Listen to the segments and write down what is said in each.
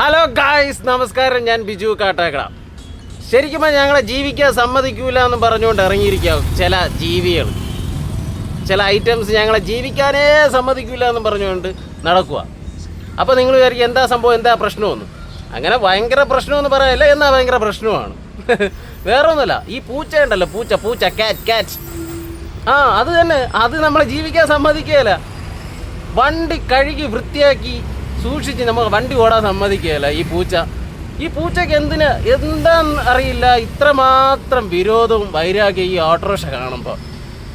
Hello guys നമസ്കാരം. ഞാൻ ബിജു കാട്ടാക്കട. ശരിക്കും ഞങ്ങളെ ജീവിക്കാൻ സമ്മതിക്കൂല എന്ന് പറഞ്ഞുകൊണ്ട് ഇറങ്ങിയിരിക്കുക ചില ജീവികൾ. ചില ഐറ്റംസ് ഞങ്ങളെ ജീവിക്കാനേ സമ്മതിക്കൂല എന്ന് പറഞ്ഞുകൊണ്ട് നടക്കുക അപ്പോൾ നിങ്ങൾ വിചാരിക്കും എന്താ സംഭവം എന്താ പ്രശ്നമെന്ന്. അങ്ങനെ ഭയങ്കര പ്രശ്നമെന്ന് പറയാനല്ല എന്നാ ഭയങ്കര പ്രശ്നമാണ്. വേറെ ഈ പൂച്ച ഉണ്ടല്ലോ പൂച്ച പൂച്ച കാറ്റ് കാറ്റ് ആ അത് തന്നെ. അത് നമ്മളെ ജീവിക്കാൻ സമ്മതിക്കുകയല്ല. വണ്ടി കഴുകി വൃത്തിയാക്കി സൂക്ഷിച്ച് നമുക്ക് വണ്ടി ഓടാൻ സമ്മതിക്കുകയില്ല. ഈ പൂച്ച. ഈ പൂച്ചയ്ക്ക് എന്തിന് എന്താന്ന് അറിയില്ല. ഇത്രമാത്രം വിരോധവും വൈരാഗ്യം ഈ ഓട്ടോറിക്ഷ കാണുമ്പോൾ.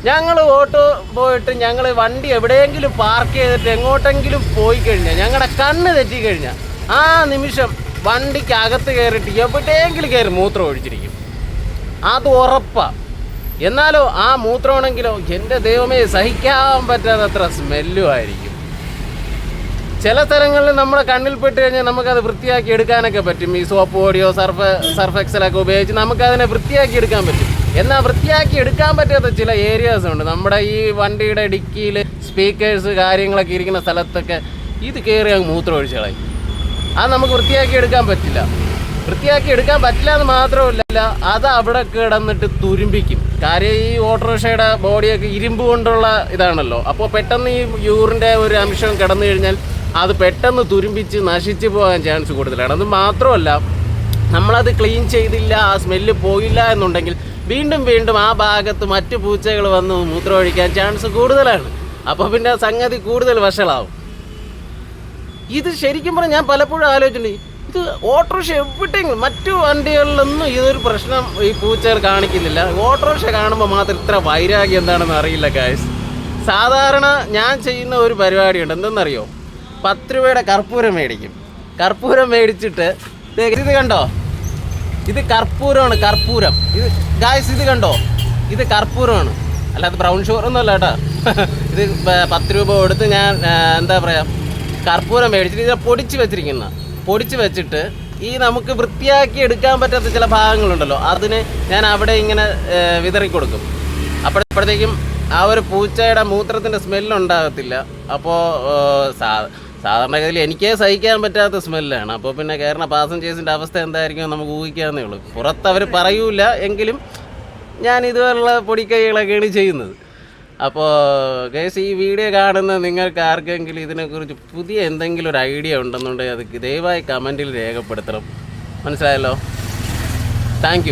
ഞങ്ങൾ ഓട്ടോ പോയിട്ട് ഞങ്ങൾ വണ്ടി എവിടെയെങ്കിലും പാർക്ക് ചെയ്തിട്ട് എങ്ങോട്ടെങ്കിലും പോയി കഴിഞ്ഞാൽ ഞങ്ങളുടെ കണ്ണ് തെറ്റിക്കഴിഞ്ഞാൽ ആ നിമിഷം വണ്ടിക്ക് അകത്ത് കയറിയിട്ട് എവിടെയെങ്കിലും കയറി മൂത്രം ഒഴിച്ചിരിക്കും. അത് ഉറപ്പാണ് എന്നാലോ ആ മൂത്രമാണെങ്കിലോ എന്റെ ദൈവമേ സഹിക്കാൻ പറ്റാത്തത്ര സ്മെല്ലും ആയിരിക്കും. ചില സ്ഥലങ്ങളിൽ നമ്മുടെ കണ്ണിൽ പെട്ട് കഴിഞ്ഞാൽ നമുക്കത് വൃത്തിയാക്കി എടുക്കാനൊക്കെ പറ്റും. ഈ സോപ്പ് പൊടിയോ സർഫ് സർഫ് എക്സലൊക്കെ ഉപയോഗിച്ച് നമുക്കതിനെ വൃത്തിയാക്കി എടുക്കാൻ പറ്റും. എന്നാൽ വൃത്തിയാക്കി എടുക്കാൻ പറ്റാത്ത ചില ഏരിയാസ് ഉണ്ട്. നമ്മുടെ ഈ വണ്ടിയുടെ ഡിക്കിയിൽ സ്പീക്കേഴ്സ് കാര്യങ്ങളൊക്കെ ഇരിക്കുന്ന സ്ഥലത്തൊക്കെ ഇത് കയറി അങ്ങ് മൂത്രം ഒഴിച്ച് കളയും. അത് നമുക്ക് വൃത്തിയാക്കി എടുക്കാൻ പറ്റില്ല. വൃത്തിയാക്കി എടുക്കാൻ പറ്റില്ല എന്ന് മാത്രമല്ല അത് അവിടെ കിടന്നിട്ട് തുരുമ്പിക്കും. കാര്യം ഈ ഓട്ടോറിക്ഷയുടെ ബോഡിയൊക്കെ ഇരുമ്പ് കൊണ്ടുള്ള ഇതാണല്ലോ. അപ്പോൾ പെട്ടെന്ന് ഈ യൂറിന്റെ ഒരു അംശം കിടന്നു കഴിഞ്ഞാൽ അത് പെട്ടെന്ന് തുരുമ്പിച്ച് നശിച്ചു പോകാൻ ചാൻസ് കൂടുതലാണ്. അത് മാത്രമല്ല നമ്മളത് ക്ലീൻ ചെയ്തില്ല ആ സ്മെല്ല് പോയില്ല എന്നുണ്ടെങ്കിൽ വീണ്ടും വീണ്ടും ആ ഭാഗത്ത് മറ്റു പൂച്ചകൾ വന്ന് മൂത്രമൊഴിക്കാൻ ചാൻസ് കൂടുതലാണ്. അപ്പോൾ പിന്നെ സംഗതി കൂടുതൽ വഷളാവും. ഇത് ശരിക്കും പറഞ്ഞാൽ ഞാൻ പലപ്പോഴും ആലോചിച്ചിട്ടുണ്ട്. ഇത് ഓട്ടോറിക്ഷ എവിടെയെങ്കിലും മറ്റു വണ്ടികളിലൊന്നും ഇതൊരു പ്രശ്നം ഈ പൂച്ചകൾ കാണിക്കുന്നില്ല. ഓട്ടോറിക്ഷ കാണുമ്പോൾ മാത്രം ഇത്ര വൈരാഗ്യം എന്താണെന്ന് അറിയില്ല കാശ് സാധാരണ ഞാൻ ചെയ്യുന്ന ഒരു പരിപാടിയുണ്ട്. എന്തെന്നറിയോ? പത്ത് രൂപയുടെ കർപ്പൂരം മേടിക്കും. കർപ്പൂരം മേടിച്ചിട്ട് ഇത് കണ്ടോ? ഇത് കർപ്പൂരമാണ് കർപ്പൂരം. ഇത് ഗായ്സ് ഇത് കണ്ടോ? ഇത് കർപ്പൂരമാണ്. അല്ലാതെ ബ്രൗൺ ഷുഗർ ഒന്നും അല്ല കേട്ടോ. ഇത് പത്ത് രൂപ കൊടുത്ത് ഞാൻ എന്താ പറയുക കർപ്പൂരം മേടിച്ചിട്ട് ഇതിനെ പൊടിച്ച് വെച്ചിരിക്കുന്ന. പൊടിച്ച് വെച്ചിട്ട് ഈ നമുക്ക് വൃത്തിയാക്കി എടുക്കാൻ പറ്റാത്ത ചില ഭാഗങ്ങളുണ്ടല്ലോ. അതിന് ഞാൻ അവിടെ ഇങ്ങനെ വിതറി കൊടുക്കും. അപ്പോഴത്തേക്കും ആ ഒരു പൂച്ചയുടെ മൂത്രത്തിന്റെ സ്മെല്ലുണ്ടാകത്തില്ല അപ്പോൾ സാ സാധാരണഗതിയിൽ എനിക്കേ സഹിക്കാൻ പറ്റാത്ത സ്മെല്ലാണ് അപ്പോൾ പിന്നെ കയറുന്ന പാസഞ്ചേഴ്സിന്റെ അവസ്ഥ എന്തായിരിക്കും നമുക്ക് ഊഹിക്കാവുന്നേ ഉള്ളൂ. പുറത്ത് അവർ പറയൂല എങ്കിലും ഞാൻ ഇതുപോലുള്ള പൊടിക്കൈകളൊക്കെയാണ് ചെയ്യുന്നത്. അപ്പോൾ കേസ് ഈ വീഡിയോ കാണുന്ന നിങ്ങൾക്ക് ആർക്കെങ്കിലും ഇതിനെക്കുറിച്ച് പുതിയ എന്തെങ്കിലും ഒരു ഐഡിയ ഉണ്ടെന്നുണ്ടെങ്കിൽ അത് ദയവായി കമന്റിൽ രേഖപ്പെടുത്തണം. മനസ്സിലായല്ലോ? താങ്ക്